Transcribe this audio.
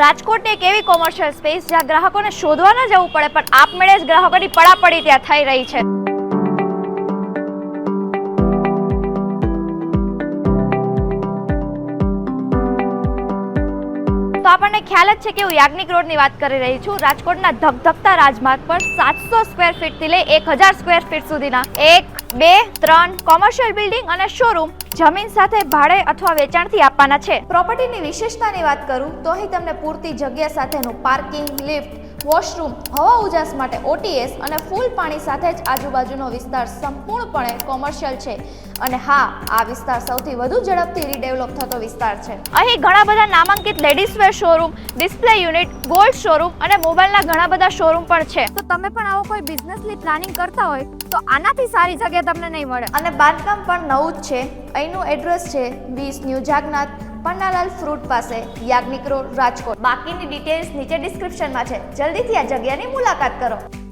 રાજકોટ એક એવી commercial space જ્યાં ગ્રાહકોને શોધવા ન જવું પડે, પણ આપમેળે જ ગ્રાહકોની પડાપડી ત્યાં થઈ રહી છે. તો આપણને ખ્યાલ જ છે કે હું યાજ્ઞિક રોડની વાત કરી રહી છું. રાજકોટના ધગધગતા રાજમાર્ગ પર સાતસો સ્ક્વેર ફીટથી લઈ એક હજાર સ્ક્વેર ફીટ સુધીના એક, બે, ત્રણ કોમર્શિયલ બિલ્ડિંગ અને શોરૂમ જમીન સાથે ભાડે અથવા વેચાણથી આપવાના છે. પ્રોપર્ટીની વિશેષતાની વાત કરું તો અહીં તમને પૂરતી જગ્યા સાથેનું પાર્કિંગ લિફ્ટ વોશરૂમ હવા ઉજાસ માટે ઓટીએસ અને ફૂલ પાણી સાથે જ આજુબાજુનો વિસ્તાર સંપૂર્ણપણે કોમર્શિયલ છે. અને હા આ વિસ્તાર સૌથી વધુ ઝડપથી રીડેવલપ થતો વિસ્તાર છે. અહીં ઘણા બધા નામાંકિત ladies wear showroom display unit gold showroom અને મોબાઈલના ઘણા બધા શોરૂમ પણ છે. તો તમે પણ આવો કોઈ બિઝનેસની પ્લાનિંગ કરતા હોય તો આનાથી સારી જગ્યા તમને નહીં મળે. અને બાંધકામ પણ નવું જ છે. અહીંનું એડ્રેસ છે વીસ ન્યૂ જાગનાથ, પન્નાલાલ ફ્રૂટ પાસે, યાજ્ઞિક રોડ, રાજકોટ. બાકીની ડિટેલ્સ નીચે ડિસ્ક્રિપ્શનમાં છે. જલ્દીથી આ જગ્યાની મુલાકાત કરો.